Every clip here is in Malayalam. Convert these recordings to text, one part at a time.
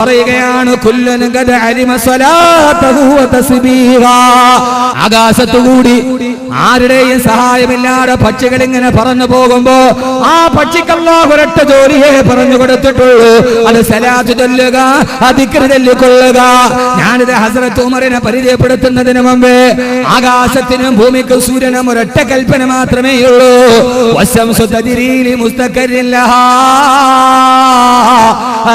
പറയുകയാണ് ആകാശത്തുകൂടി ആരുടെയും സഹായമില്ലാതെ പക്ഷികൾ ഇങ്ങനെ പറന്നു പോകുമ്പോ ആ പക്ഷിക്ക് അല്ലാഹു ഒരൊറ്റ ജോലിയെ പറഞ്ഞു കൊടുത്തിട്ടുള്ളൂ. അത് സലാത്ത് ചൊല്ലുക അതിക്ര ചൊല്ലിക്കൊള്ളുക. ഞാനിത് ഹസരത്ത് ഉമറിനെ പരിചയപ്പെടുത്തുന്നതിന് മുമ്പേ ആകാശത്തിനും ഭൂമിക്കും സൂര്യനും ഒരൊറ്റ കൽപ്പന മാത്രമേ ഉള്ളൂ. വശം തദിരീലി മുസ്തഖരില്ലഹാ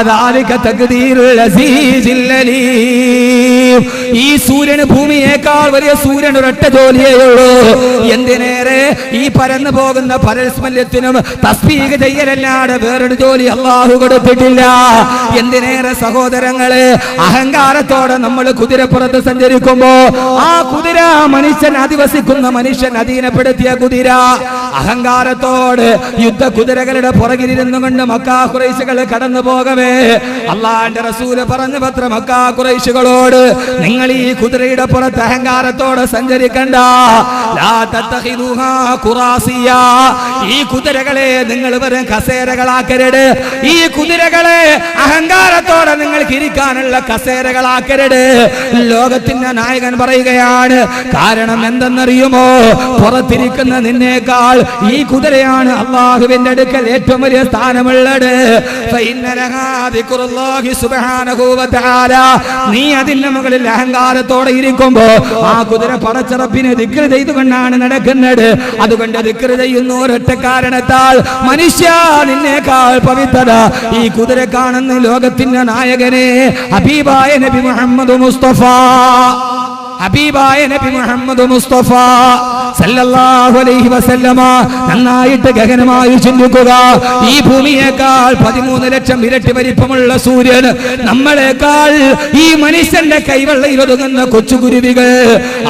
ذلك تقدير العزيز العليم ഈ സൂര്യന് ഭൂമിയേക്കാൾ വലിയ സൂര്യൻ ഒരൊറ്റ ജോലിയേ ഉള്ളൂ എന്തിനേറെ ഈ പരന്നു പോകുന്ന പരസ്മല്യത്തിനും തസ്ബീഹ് ചെയ്യലല്ലാതെ വേറൊരു ജോലി അള്ളാഹു കൊടുത്തിട്ടില്ല എന്തിനേറെ സഹോദരങ്ങളെ അഹങ്കാരത്തോടെ നമ്മൾ കുതിരപ്പുറത്ത് സഞ്ചരിക്കുമ്പോ ആ കുതിര മനുഷ്യൻ അധിവസിക്കുന്ന മനുഷ്യൻ അധീനപ്പെടുത്തിയ കുതിര അഹങ്കാരത്തോട് യുദ്ധ കുതിരകളുടെ പുറകിലിരുന്നു കൊണ്ട് മക്കാ കുറേശുകൾ കടന്നു പോകവേ അള്ളാന്റെ റസൂൽ പറഞ്ഞു പത്ര മക്കാ കുറേശുകളോട് നിങ്ങൾ ഈ കുതിരയുടെ പുറത്ത് അഹങ്കാരത്തോടെ സഞ്ചരിക്കണ്ട. ഈ കുതിരകളെ നിങ്ങൾ വെറും കസേരകളാക്കരുത്. ഈ കുതിരകളെ അഹങ്കാരത്തോടെ നിങ്ങൾക്ക് ഇരിക്കാനുള്ള കസേരകളാക്കരുത്. ലോകത്തിന്റെ നായകൻ പറയുകയാണ് കാരണം എന്തെന്നറിയുമോ? പുറത്തിരിക്കുന്ന നിന്നേക്കാൾ ഈ കുതിരയാണ് അള്ളാഹുവിന്റെ അടുക്കൽ ഏറ്റവും വലിയ സ്ഥാനമുള്ളത്. ഫഇന്നലഹാ നീ അതിന്റെ മുകളിൽ അഹങ്കാരത്തോടെ ഇരിക്കുമ്പോ ആ കുതിര പടച്ചറപ്പിനെ ദിക്ർ ചെയ്തുകൊണ്ടാണ് നടക്കുന്നത്. അതുകൊണ്ട് ദിക്ർ ചെയ്യുന്ന ഒരൊറ്റ കാരണത്താൽ മനുഷ്യ നിന്നേക്കാൾ പവിത്രത ഈ കുതിര കാണുന്ന ലോകത്തിന്റെ നായകനെ ഹബീബായ നബി മുഹമ്മദ് മുസ്തഫ. ഹബീബായ നബി മുഹമ്മദ് മുസ്തഫ സല്ലല്ലാഹു അലൈഹി വസല്ലമ നന്നായിട്ട് ഗഹനമായി ചിന്തിക്കുക. ഈ ഭൂമിയേക്കാൾ പതിമൂന്ന് ലക്ഷം ഇരട്ടി വലിപ്പമുള്ള സൂര്യൻ നമ്മളെക്കാൾ ഈ മനുഷ്യന്റെ കൈവെള്ളയിൽ ഒതുങ്ങുന്ന കൊച്ചുകുരുവികൾ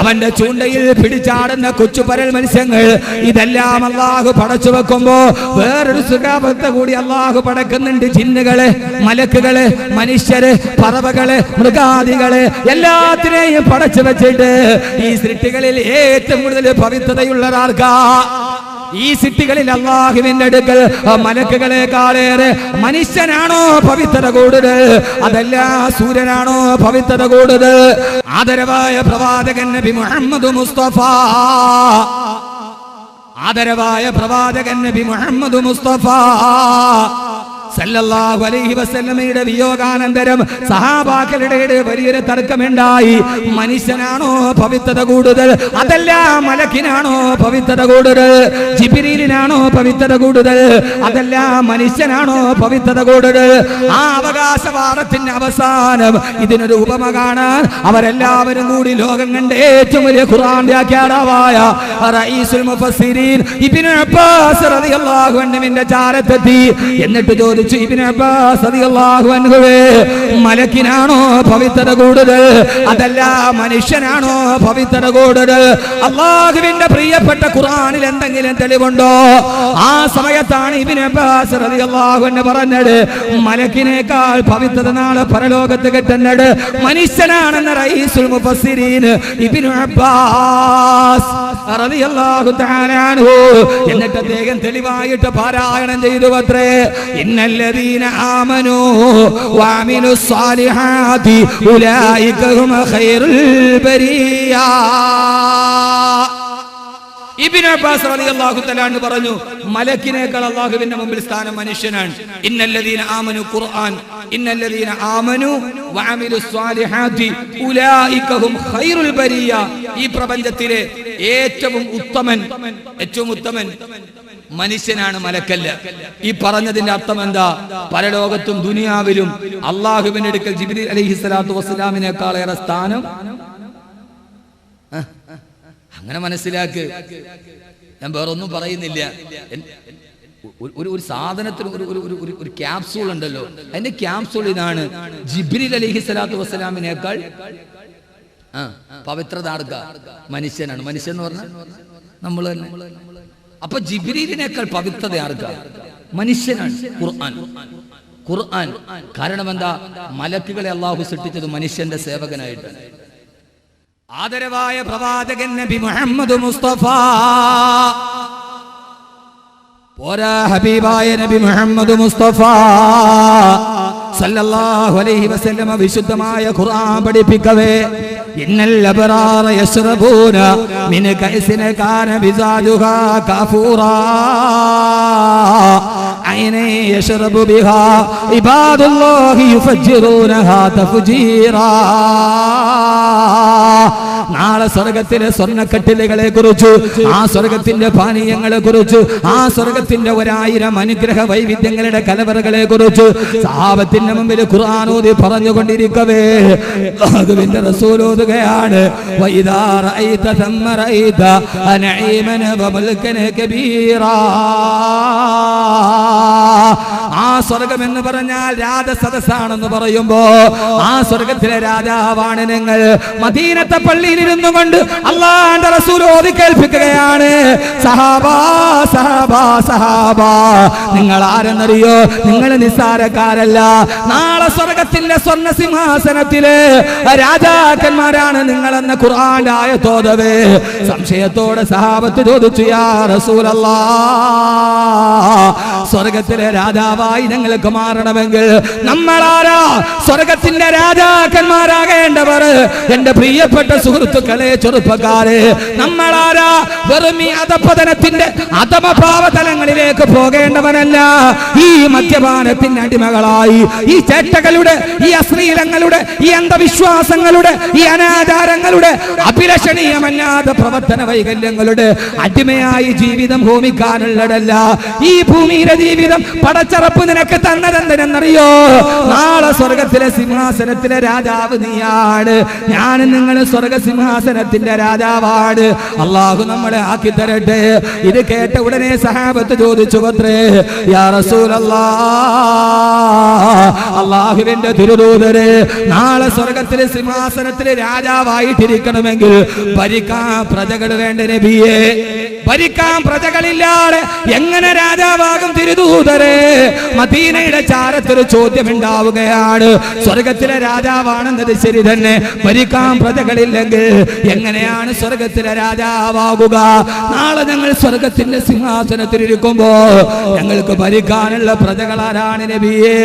അവന്റെ ചൂണ്ടയിൽ പിടിച്ചാടുന്ന കൊച്ചു പരൽ മത്സ്യങ്ങൾ ഇതെല്ലാം അള്ളാഹു പടച്ചു വെക്കുമ്പോ വേറൊരു സുഖാപത്തെ കൂടി അള്ളാഹു പടക്കുന്നുണ്ട്. ജിന്നുകളെ മലക്കുകളെ മനുഷ്യരെ പറവകളെ മൃഗാദികളെ എല്ലാത്തിനെയും പടച്ചു വെച്ചിട്ട് ഈ സൃഷ്ടികളിൽ ഏറ്റവും കൂടുതൽ പവിത്രതയുള്ള ഒരാൾക്കാ ഈ സിറ്റികളിൽ അള്ളാഹുവിന്റെ അടുക്കൽ മലക്കുകളെക്കാളേറെ മനുഷ്യനാണോ പവിത്രത കൂടുതൽ? അതല്ല സൂര്യനാണോ പവിത്രത കൂടുതൽ? ആദരവായ പ്രവാചകൻ നബി മുഹമ്മദ് മുസ്തഫ. ആദരവായ പ്രവാചകൻ നബി മുഹമ്മദ് മുസ്തഫ. സല്ലല്ലാഹു അലൈഹി വസല്ലമയുടെ വിയോഗാനന്തരം സഹാബാക്കളുടെ വലിയൊരു തർക്കമുണ്ടായി. മനുഷ്യനാണോ പവിത്രത കൂടുതൽ? അതല്ല മലക്കിനാണോ പവിത്രത കൂടുതൽ? ജിബിരിലിനാണോ പവിത്രത കൂടുതൽ? അതല്ല മനുഷ്യനാണോ പവിത്രത കൂടുതൽ? ആ അവകാശവാദത്തിന്റെ അവസാനം ഇതിനൊരു ഉപമ കാണാൻ അവരെല്ലാവരും കൂടി ലോകം കണ്ട ഏറ്റവും വലിയ ഖുർആൻ വ്യാഖ്യാതാവായ റഈസുൽ മുഫസ്സിരീൻ ഇബ്നു അബ്ബാസ് റളിയല്ലാഹു അൻഹുവിന്റെ ചാരത്തെത്തി. എന്നിട്ട് ചോദിച്ചു അൻഹുവേ മലക്കിനാണോ പവിത്രത കൂടുതൽ? അതല്ല മനുഷ്യനാണോ പവിത്രത കൂടുതൽ? അള്ളാഹുവിന്റെ പ്രിയപ്പെട്ട ഖുറാനിൽ എന്തെങ്കിലും തെളിവുണ്ടോ? ആ സമയത്താണ് ഇബ്നു അബ്ബാസ് റളിയല്ലാഹു അൻഹു പറഞ്ഞത് മലക്കിനേക്കാൾ പവിത്രത നാളെ പരലോകത്ത് കിട്ടുന്നത് മനുഷ്യനാണെന്ന റഈസുൽ മുഫസ്സിരീൻ ഇബ്നു അബ്ബാസ് റളിയല്ലാഹു തആല എന്നിട്ട് അദ്ദേഹം തെളിവായിട്ട് പാരായണം ചെയ്തു അത്രേ ഇന്നല്ലദീന آمنوا وعملوا الصالحات أولئك هم ഖൈറുൽ البرية ഇബ്നു അബ്ബാസ് റളിയല്ലാഹു തആല പറഞ്ഞു മലക്കിനേക്കാൾ അല്ലാഹുവിന്റെ മുമ്പിൽ സ്ഥാനം മനുഷ്യനാണ്. ഇന്നല്ലദീന ആമനു ഖുർആൻ ഇന്നല്ലദീന ആമനു വഅമിലു സ്വാലിഹാതി ഉലൈകഹും ഖൈറുൽ ബരിയ. ഈ പ്രപഞ്ചത്തിലെ ഏറ്റവും ഉത്തമൻ ഏറ്റവും ഉത്തമൻ മനുഷ്യനാണ് മലക്കല്ല. ഈ പറഞ്ഞതിന്റെ അർത്ഥം എന്താ? പരലോകത്തും ദുനിയാവിലും അള്ളാഹുവിന്റെ അടുക്കൽ ജിബ്രീൽ അലഹി സ്വലാത്തു വസ്സലാമിനേക്കാൾ ഏറെ സ്ഥാനം? അങ്ങനെ മനസ്സിലാക്ക്. ഞാൻ വേറൊന്നും പറയുന്നില്ല. ഒരു- ഒരു സാധനത്തിന് ഒരു ഒരു ഒരു- ഒരു ക്യാപ്സൂൾ ഉണ്ടല്ലോ. അതിന്റെ ക്യാപ്സൂൾ ഇതാണ് ജിബ്രിൽ അലഹി സ്വലാത്തു വസ്സലാമിനേക്കാൾ ആ പവിത്രത ആർക്ക? മനുഷ്യനാണ്. മനുഷ്യൻ എന്ന് പറഞ്ഞാൽ നമ്മൾ തന്നെ. അപ്പൊ ജിബ്രീലിനേക്കാൾ പവിത്രത മനുഷ്യനാണ്. ഖുർആൻ. ഖുർആൻ. കാരണം എന്താ? മലക്കുകളെ അള്ളാഹു സൃഷ്ടിച്ചത് മനുഷ്യന്റെ സേവകനായിട്ട്. ആദരവായ പ്രവാചകൻ നബി മുഹമ്മദ് മുസ്തഫ. പോരാ ഹബീബായ നബി മുഹമ്മദ് മുസ്തഫ. സല്ലല്ലാഹു അലൈഹി വസല്ലം വിശുദ്ധമായ ഖുർആൻ പഠിപ്പിക്കവേ. ഇന്നൽ അബറാറ യശ്റബൂന മിൻ കൈസിന കാന മിസാജുഹാ കാഫൂറാ عينا يشرب بها عباد الله يفجرونها تفجيرا നാളെ സ്വർഗത്തിലെ സ്വർണ്ണക്കട്ടിലുകളെ കുറിച്ച് ആ സ്വർഗത്തിന്റെ പാനീയങ്ങളെ കുറിച്ച് ആ സ്വർഗത്തിന്റെ ഒരായിരം അനുഗ്രഹ വൈവിധ്യങ്ങളുടെ കലവറകളെ കുറിച്ച് സാപത്തിന്റെ മുമ്പിൽ ഖുർആാനോദി പറഞ്ഞുകൊണ്ടിരിക്കവേ അള്ളാഹുവിന്റെ റസൂലോതുകയാണ് വൈദാ റഅയ്ത ആ സ്വർഗം എന്ന് പറഞ്ഞാൽ രാജസദസ്സാണെന്ന് പറയുമ്പോ ആ സ്വർഗത്തിലെ രാജാവാണ് നിങ്ങൾ. മദീനത്തെ പള്ളിയിൽ ഇരുന്നു കൊണ്ട് അള്ളാന്റെ റസൂൽ ഓതി കേൾപ്പിക്കുകയാണ്. സഹാബാ സഹാബാ സഹാബാ നിങ്ങൾ ആരെന്നറിയോ? നിങ്ങൾ നിസ്സാരക്കാരല്ല. നാളെ സ്വർഗത്തിന്റെ സ്വർണ സിംഹാസനത്തിൽ രാജാക്കന്മാരാണ് നിങ്ങളെന്ന ഖുർആന്റെ തോതവേ സംശയത്തോടെ സഹാബത്ത് ചോദിച്ചു യാ റസൂലല്ലാ സ്വർഗത്തിലെ രാജാവായി ഞങ്ങൾക്ക് മാറണമെങ്കിൽ നമ്മളാരാ? സ്വർഗത്തിന്റെ രാജാക്കന്മാരാകേണ്ടവർ. എന്റെ പ്രിയപ്പെട്ട സുഹൃത്തുക്കളെ ചെറുപ്പക്കാരെ നമ്മളാരാ? വെറും ഈ അധപതനത്തിന്റെ അധമഭാവതലങ്ങളിലേക്ക് പോകേണ്ടവനല്ല. ഈ മദ്യപാനത്തിന്റെ അടിമകളായി ഈ ചേട്ടകളുടെ ഈ അശ്ലീലങ്ങളുടെ ഈ അന്ധവിശ്വാസങ്ങളുടെ ഈ അനാചാരങ്ങളുടെ അഭിലഷണീയമല്ലാത്ത പ്രവർത്തന വൈകല്യങ്ങളുടെ അടിമയായി ജീവിതം ഭൂമിക്കാനുള്ളതല്ല. ഈ ഭൂമിയിലെ ജീവിതം പടച്ചറപ്പ് നിനക്ക് തന്നതെന്തിനെന്നറിയോ? നാളെ സ്വർഗത്തിലെ സിംഹാസനത്തിലെ രാജാവ് നീയാണ്. ഞാൻ നിങ്ങൾ സ്വർഗ സിംഹാസനത്തിന്റെ രാജാവാണ്. അള്ളാഹു നമ്മളെ ആക്കി തരട്ടെ. ഇത് കേട്ട ഉടനെ സഹാബത്ത് ചോദിച്ചു പത്രേ അള്ളാഹുവിന്റെ തിരുദൂതര് നാളെ സ്വർഗത്തിലെ സിംഹാസനത്തിലെ രാജാവായിട്ടിരിക്കണമെങ്കിൽ ഭരിക്കാൻ പ്രജകൾ വേണ്ട നബിയെ. ഭരിക്കാൻ പ്രജകളില്ലാതെ എങ്ങനെ രാജാവാകും തിരുദൂതരെ മദീനയുടെ ചാരത്തൊരു ചോദ്യം ഉണ്ടാവുകയാണ് സ്വർഗത്തിലെ രാജാവാണെന്നത് ശരി തന്നെ. ഭരിക്കാൻ പ്രജകളില്ലെങ്കിൽ എങ്ങനെയാണ് സ്വർഗത്തിലെ രാജാവാകുക? നാളെ ഞങ്ങൾ സ്വർഗത്തിന്റെ സിംഹാസനത്തിലിരിക്കുമ്പോ ഞങ്ങൾക്ക് ഭരിക്കാനുള്ള പ്രജകളാരാണ് നബിയെ.